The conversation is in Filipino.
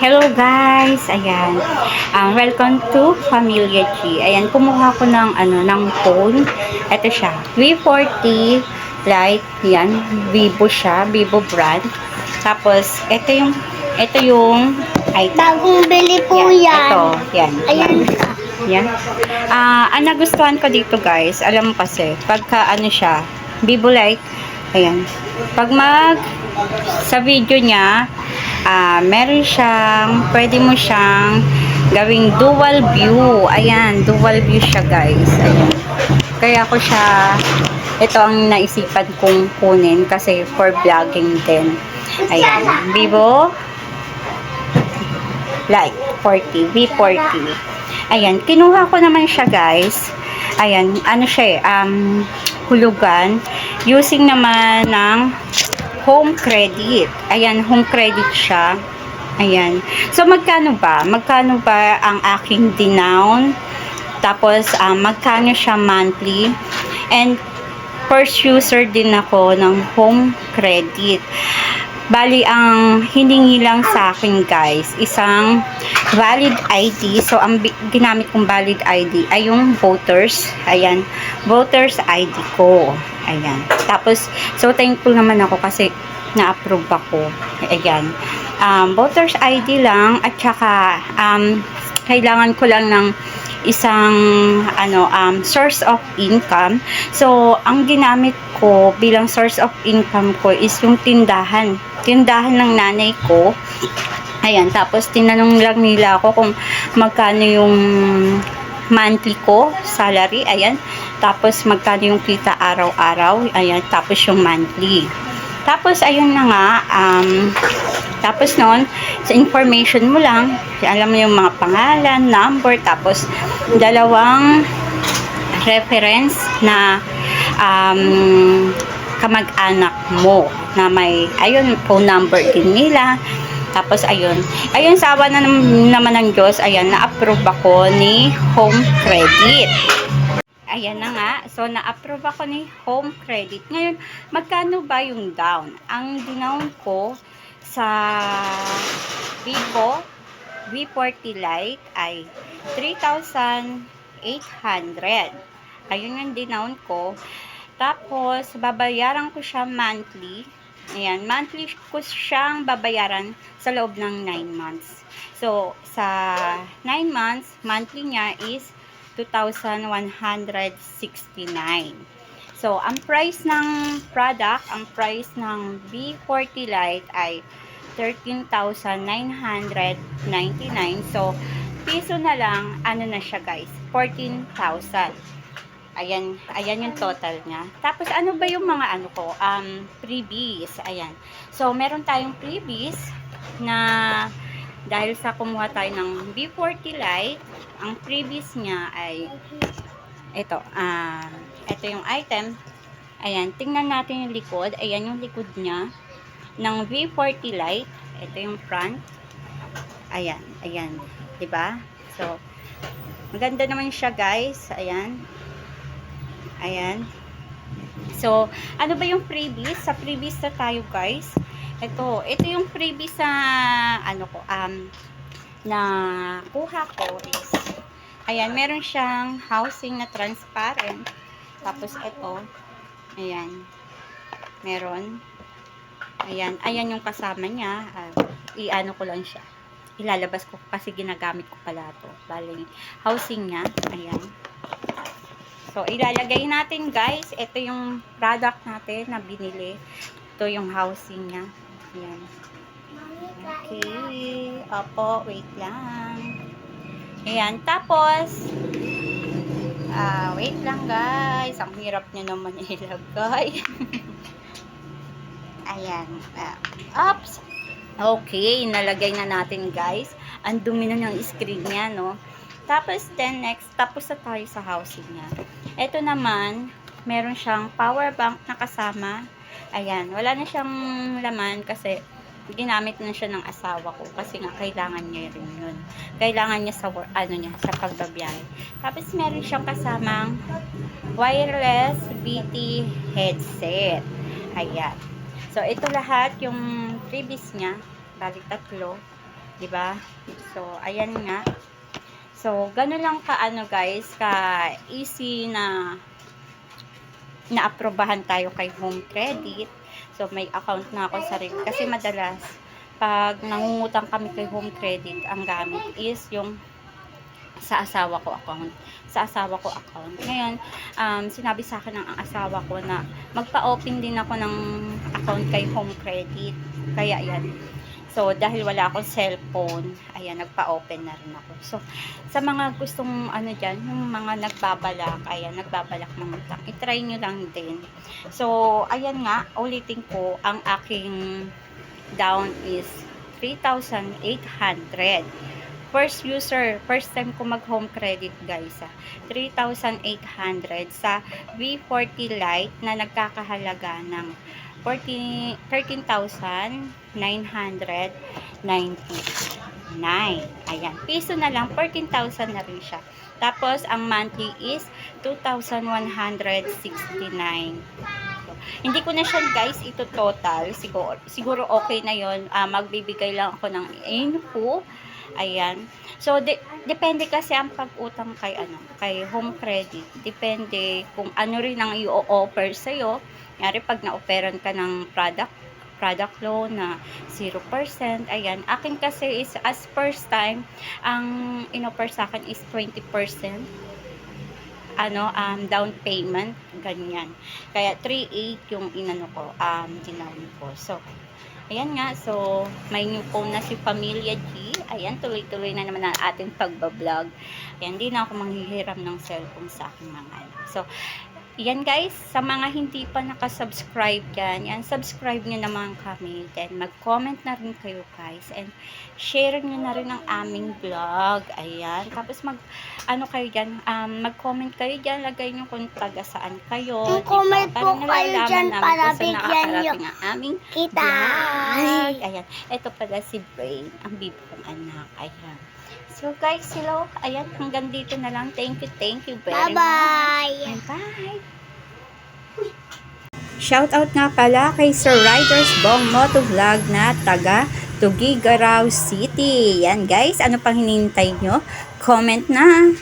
Hello guys! Ayan. Um, welcome to Familia G. Ayan, kumuha ko ng, ano, ng phone. Ito siya. V40 Lite. Yan. Vivo siya. Vivo brand. Tapos, ito yung, ito yung item. Bagong bili po yan. Ito. Yan. Ayan. Yan. Ah, ang nagustuhan ko dito guys, alam mo kasi, pagka ano siya, Vivo Lite, ayan. Pag mag sa video niya, ah, meron siyang, pwede mo siyang gawing dual view. Ayan, dual view siya guys. Ayan. Kaya ko siya, ito ang naisipan kong kunin kasi for vlogging din. Ayan, Vivo Lite 40, V40. Ayan, kinuha ko naman siya guys. Ayan, ano siya eh, um, hulugan. Using naman ng home credit. Ayan, home credit siya. Ayan. So, magkano ba? Magkano ba ang aking dinown? Tapos, um, magkano siya monthly? And, first user din ako ng home credit. Bali, ang hiningi lang sa akin, guys, isang valid ID. So, ang ginamit kong valid ID ay yung voters. Ayan, voters ID ko. Ayan. Tapos, so thankful naman ako kasi na-approve ako. Ayan. Um, voters ID lang at saka um, kailangan ko lang ng isang ano um, source of income. So, ang ginamit ko bilang source of income ko is yung tindahan. Tindahan ng nanay ko. Ayan, tapos tinanong lang nila ako kung magkano yung monthly ko, salary, ayan. Tapos magkano yung kita araw-araw, ayan. Tapos yung monthly. Tapos, ayun na nga, um, tapos noon, sa information mo lang, alam mo yung mga pangalan, number, tapos dalawang reference na um, kamag-anak mo na may, ayun, phone number din nila. Tapos, ayun. Ayun, sa awa na nam- naman ng Diyos, ayan, na-approve ako ni Home Credit. Ayan na nga. So, na-approve ako ni Home Credit. Ngayon, magkano ba yung down? Ang dinown ko sa Vivo V40 Lite ay 3,800. Ayun yung dinown ko. Tapos, babayaran ko siya monthly. Ayan, monthly ko siyang babayaran sa loob ng 9 months. So, sa 9 months, monthly niya is 2,169. So, ang price ng product, ang price ng B40 Lite ay 13,999. So, piso na lang, ano na siya guys, 14,000. Ayan, ayan yung total niya. Tapos, ano ba yung mga ano ko? Um, freebies. Ayan. So, meron tayong freebies na dahil sa kumuha tayo ng B40 Lite, ang freebies niya ay ito. Um, ito yung item. Ayan, tingnan natin yung likod. Ayan yung likod niya ng V40 Lite. Ito yung front. Ayan, ayan. ba? So, maganda naman siya, guys. Ayan. Ayan. So, ano ba yung freebies? Sa freebies na tayo, guys. Ito, ito yung freebies sa ano ko, um, na kuha ko is ayan, meron siyang housing na transparent. Tapos ito, ayan, meron. Ayan, ayan yung kasama niya. Ah, i-ano ko lang siya. Ilalabas ko kasi ginagamit ko pala to. Bali, housing niya. Ayan. So, ilalagay natin guys. Ito yung product natin na binili. Ito yung housing niya. Ayan. Okay. Opo, wait lang. Ayan. Tapos, ah, wait lang guys. Ang hirap niya naman ilagay. Ayan. Ah, oops. Okay, nalagay na natin guys. Ang dumi na ng screen niya, no? Tapos, then next, tapos na tayo sa housing niya. Ito naman, meron siyang power bank na kasama. Ayan, wala na siyang laman kasi ginamit na siya ng asawa ko kasi nga kailangan niya rin yun. Kailangan niya sa ano niya, sa pagbabiyahe. Tapos meron siyang kasamang wireless BT headset. Ayan. So, ito lahat yung freebies niya. Balik tatlo. 'Di ba? So, ayan nga. So, gano'n lang ka ano guys, ka easy na naaprobahan tayo kay home credit. So, may account na ako sarili. Kasi madalas, pag nangungutang kami kay home credit, ang gamit is yung sa asawa ko account. Sa asawa ko account. Ngayon, um, sinabi sa akin ng asawa ko na magpa-open din ako ng account kay home credit. Kaya yan. So, dahil wala akong cellphone, ayan, nagpa-open na rin ako. So, sa mga gustong, ano dyan, yung mga nagbabalak, ayan, nagbabalak ng utang, itry nyo lang din. So, ayan nga, ulitin ko, ang aking down is 3,800. First user, first time ko mag home credit guys, ah, 3,800 sa V40 Lite na nagkakahalaga ng 40 13,999. Ayan, piso na lang, 14,000 na rin siya. Tapos, ang monthly is 2,169. So, hindi ko na siya guys ito total. Siguro, siguro okay na yon Ah, magbibigay lang ako ng info. Ayan. So, de- depende kasi ang pag-utang kay, ano, kay home credit. Depende kung ano rin ang i-offer sa'yo. Ngari, pag na-offeran ka ng product, product loan na 0%, ayan. Akin kasi is, as first time, ang in-offer sa akin is 20% ano, um, down payment, ganyan. Kaya 3.8 yung inano ko, um, dinown ko. So, ayan nga, so, may new phone na si Pamilya G. Ayan, tuloy-tuloy na naman ang ating pagbablog. Ayan, di na ako manghihiram ng cellphone sa aking mga anak. So, yan guys, sa mga hindi pa nakasubscribe dyan, yan, subscribe nyo naman kami. Then, mag-comment na rin kayo guys. And, share nyo na rin ang aming vlog. Ayan. Tapos, mag, ano kayo dyan, um, mag-comment kayo dyan, lagay nyo kung taga saan kayo. Kung di ba? comment po kayo dyan para bigyan nyo aming kita. vlog. Ayan. Ito pala si Brain, ang bibi kong anak. Ayan. So, guys, hello. Ayan, hanggang dito na lang. Thank you, thank you very much. Bye-bye. Bye! Shoutout nga pala kay Sir Riders Bong Motovlog na taga Tugigaraw City. Yan guys, ano pang hinihintay nyo? Comment na!